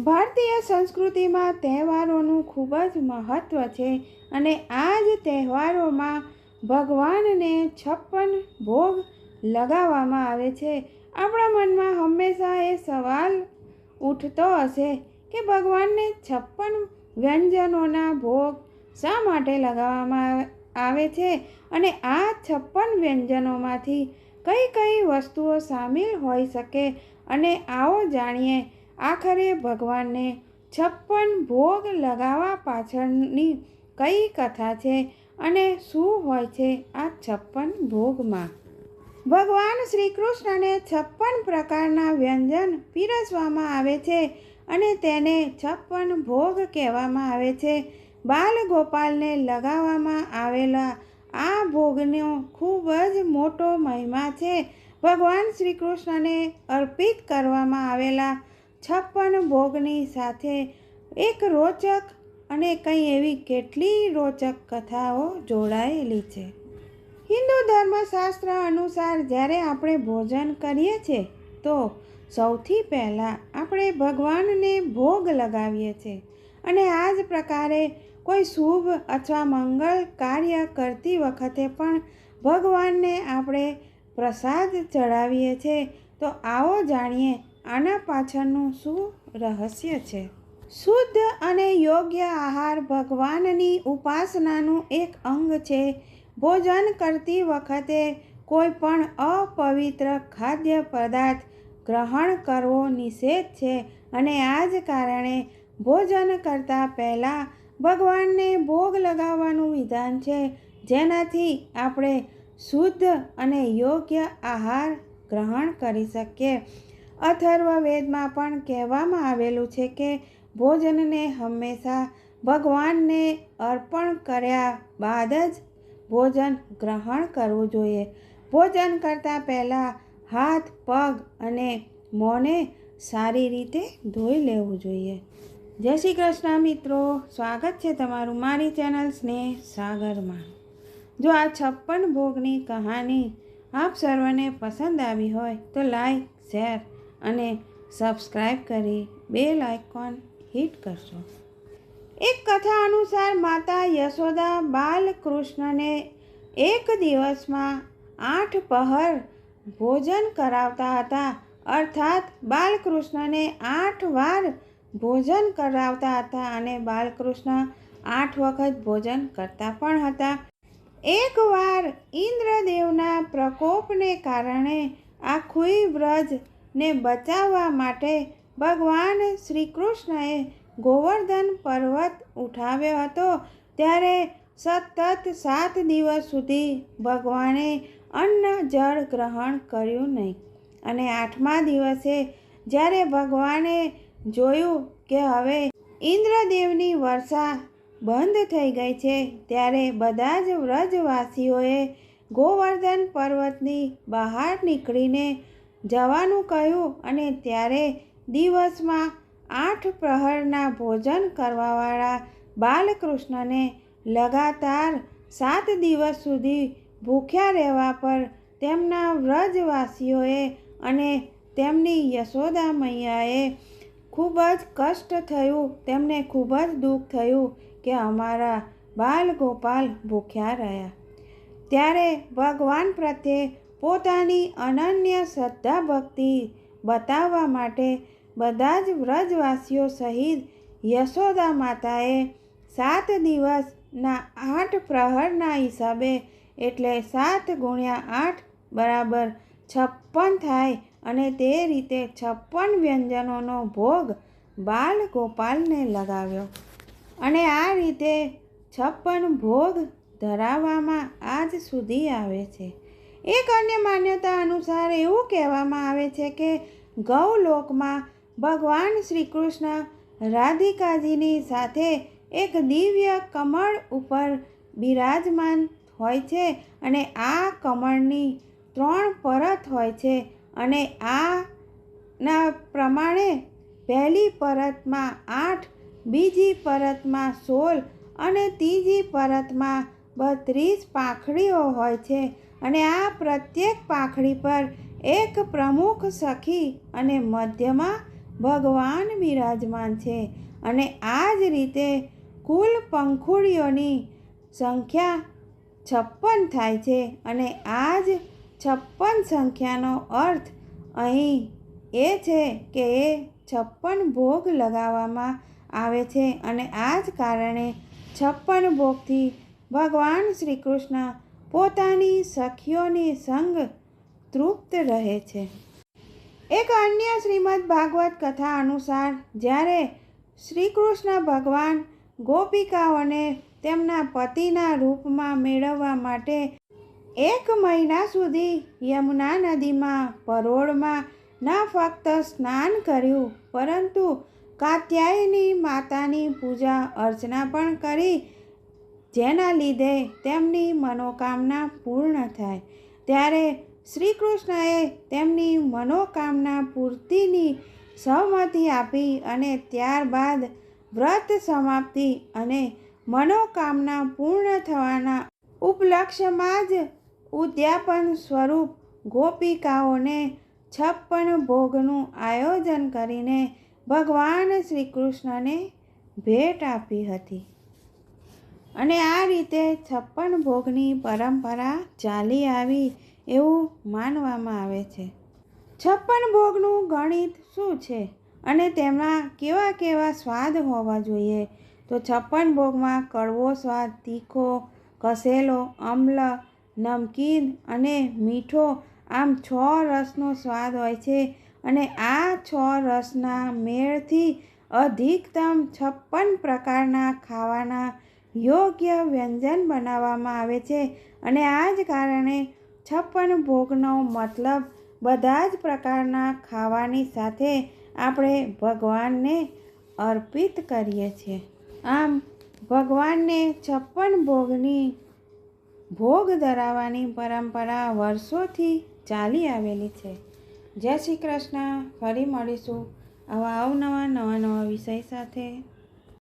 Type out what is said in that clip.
ભારતીય સંસ્કૃતિમાં તહેવારોનું ખૂબ જ મહત્ત્વ છે અને આ જ તહેવારોમાં ભગવાનને છપ્પન ભોગ લગાવવામાં આવે છે. આપણા મનમાં હંમેશા એ સવાલ ઉઠતો હશે કે ભગવાનને છપ્પન વ્યંજનોના ભોગ શા માટે લગાવવામાં આવે છે અને આ છપ્પન વ્યંજનોમાંથી કઈ કઈ વસ્તુઓ સામેલ હોઈ શકે અને આવો જાણીએ આખરે ભગવાનને છપ્પન ભોગ લગાવવા પાછળની કઈ કથા છે અને શું હોય છે આ છપ્પન ભોગમાં? ભગવાન શ્રી કૃષ્ણને છપ્પન પ્રકારના વ્યંજન પીરસવામાં આવે છે અને તેને છપ્પન ભોગ કહેવામાં આવે છે. બાલ ગોપાલને લગાવવામાં આવેલા આ ભોગનો ખૂબ જ મોટો મહિમા છે. ભગવાન શ્રી કૃષ્ણને અર્પિત કરવામાં આવેલા છપ્પન ભોગની સાથે એક રોચક અને કંઈ એવી કેટલી રોચક કથાઓ જોડાયેલી છે. હિન્દુ ધર્મશાસ્ત્ર અનુસાર જ્યારે આપણે ભોજન કરીએ છીએ તો સૌથી પહેલાં આપણે ભગવાનને ભોગ લગાવીએ છીએ અને આ જ પ્રકારે કોઈ શુભ અથવા મંગળ કાર્ય કરતી વખતે પણ ભગવાનને આપણે પ્રસાદ ચડાવીએ છીએ તો આવો જાણીએ આના પાછળનું શું રહસ્ય છે? શુદ્ધ અને યોગ્ય આહાર ભગવાનની ઉપાસનાનું એક અંગ છે. ભોજન કરતી વખતે કોઈ પણ અપવિત્ર ખાદ્ય પદાર્થ ગ્રહણ કરવો નિષેધ છે અને આ જ કારણે ભોજન કરતાં પહેલાં ભગવાનને ભોગ લગાવવાનું વિધાન છે. જેનાથી આપણે શુદ્ધ અને યોગ્ય આહાર ગ્રહણ કરી શકીએ. અથર્વ વેદમાં પણ કહેવામાં આવેલું છે કે ભોજનને હંમેશા ભગવાનને અર્પણ કર્યા બાદ જ ભોજન ગ્રહણ કરવું જોઈએ. ભોજન કરતાં પહેલાં હાથ, પગ અને મોંને સારી રીતે ધોઈ લેવું જોઈએ. જય શ્રી કૃષ્ણ મિત્રો. સ્વાગત છે તમારું મારી ચેનલ સ્નેહ સાગરમાં. જો આ છપ્પન ભોગની કહાની આપ સર્વને પસંદ આવી હોય તો લાઈક, શેર અને સબસ્ક્રાઈબ કરી બેલ આઇકોન હિટ કરશો એક કથા અનુસાર માતા યશોદા બાલકૃષ્ણને એક દિવસમાં આઠ પહર ભોજન કરાવતા હતા. અર્થાત બાલકૃષ્ણને આઠ વાર ભોજન કરાવતા હતા અને બાલકૃષ્ણ આઠ વખત ભોજન કરતા પણ હતા. એકવાર ઇન્દ્રદેવના પ્રકોપને કારણે આખું વ્રજને બચાવવા માટે ભગવાન શ્રી કૃષ્ણએ ગોવર્ધન પર્વત ઉઠાવ્યો હતો. ત્યારે સતત સાત દિવસ સુધી ભગવાને અન્ન જળ ગ્રહણ કર્યું નહીં. અને આઠમા દિવસે જ્યારે ભગવાને જોયું કે હવે ઇન્દ્રદેવની વર્ષા બંધ થઈ ગઈ છે, ત્યારે બધા જ વ્રજવાસીઓએ ગોવર્ધન પર્વતની બહાર નીકળીને જવાનું કહ્યું અને ત્યારે દિવસમાં આઠ પ્રહરના ભોજન કરવાવાળા બાલકૃષ્ણને લગાતાર સાત દિવસ સુધી ભૂખ્યા રહેવા પર તેમના વ્રજવાસીઓએ અને તેમની યશોદા મૈયાએ ખૂબ જ કષ્ટ થયું. તેમને ખૂબ જ દુઃખ થયું કે અમારા બાલ ગોપાલ ભૂખ્યા રહ્યા. ત્યારે ભગવાન પ્રત્યે પોતાની અનન્ય શ્રદ્ધા ભક્તિ બતાવવા માટે બધા જ વ્રજવાસીઓ સહિત યશોદા માતાએ સાત દિવસના આઠ પ્રહરના હિસાબે એટલે સાત ગુણ્યા આઠ બરાબર છપ્પન થાય અને તે રીતે છપ્પન વ્યંજનોનો ભોગ બાલ ગોપાલને લગાવ્યો. અને આ રીતે છપ્પન ભોગ ધરાવવામાં આજ સુધી આવે છે. એક અન્ય માન્યતા અનુસાર એવું કહેવામાં આવે છે કે ગૌલોકમાં ભગવાન શ્રી કૃષ્ણ રાધિકાજીની સાથે એક દિવ્ય કમળ ઉપર બિરાજમાન હોય છે અને આ કમળની ત્રણ પરત હોય છે અને આના પ્રમાણે પહેલી પરતમાં આઠ, બીજી પરતમાં સોળ અને ત્રીજી પરતમાં બત્રીસ પાંખડીઓ હોય છે. અને આ પ્રત્યેક પાંખડી પર એક પ્રમુખ સખી અને મધ્યમાં ભગવાન બિરાજમાન છે. અને આ જ રીતે કુલ પંખુડીઓની સંખ્યા છપ્પન થાય છે અને આ જ છપ્પન સંખ્યાનો અર્થ અહીં એ છે કે એ છપ્પન ભોગ લગાવવામાં આવે છે અને આ જ કારણે છપ્પન ભોગથી ભગવાન શ્રી કૃષ્ણ પોતાની સખીઓની સંગ તૃપ્ત રહે છે. એક અન્ય શ્રીમદ ભાગવત કથા અનુસાર, જ્યારે શ્રી કૃષ્ણ ભગવાન ગોપિકાઓને તેમના પતિના રૂપમાં મેળવવા માટે એક મહિના સુધી યમુના નદીમાં, પરોળમાં ન ફક્ત સ્નાન કર્યું, પરંતુ કાત્યાયની માતાની પૂજા અર્ચના પણ કરી જેના લીધે તેમની મનોકામના પૂર્ણ થાય. ત્યારે શ્રી કૃષ્ણએ તેમની મનોકામના પૂર્તિની સહમતિ આપી અને ત્યારબાદ વ્રત સમાપ્તિ અને મનોકામના પૂર્ણ થવાના ઉપલક્ષ્યમાં જ ઉદ્યાપન સ્વરૂપ ગોપિકાઓને છપ્પન ભોગનું આયોજન કરીને ભગવાન શ્રી કૃષ્ણને ભેટ આપી હતી. અને આ રીતે છપ્પન ભોગની પરંપરા ચાલી આવી એવું માનવામાં આવે છે. છપ્પન ભોગનું ગણિત શું છે? અને તેમાં કેવા કેવા સ્વાદ હોવા જોઈએ? તો છપ્પન ભોગમાં કડવો સ્વાદ, તીખો, કસેલો, અમ્લ, નમકીન અને મીઠો આમ છ રસનો સ્વાદ હોય છે. અને આ છ રસના મેળથી અધિકતમ છપ્પન પ્રકારના ખાવાના યોગ્ય વ્યંજન બનાવવામાં આવે છે અને આ જ કારણે છપ્પન ભોગનો મતલબ બધા જ પ્રકારના ખાવાની સાથે આપણે ભગવાનને અર્પિત કરીએ છીએ. આમ, ભગવાનને છપ્પન ભોગની ભોગ ધરાવવાની પરંપરા વર્ષોથી ચાલી આવેલી છે. જય શ્રી કૃષ્ણ. ફરી મળીશું આવા અવનવા નવા નવા વિષય સાથે.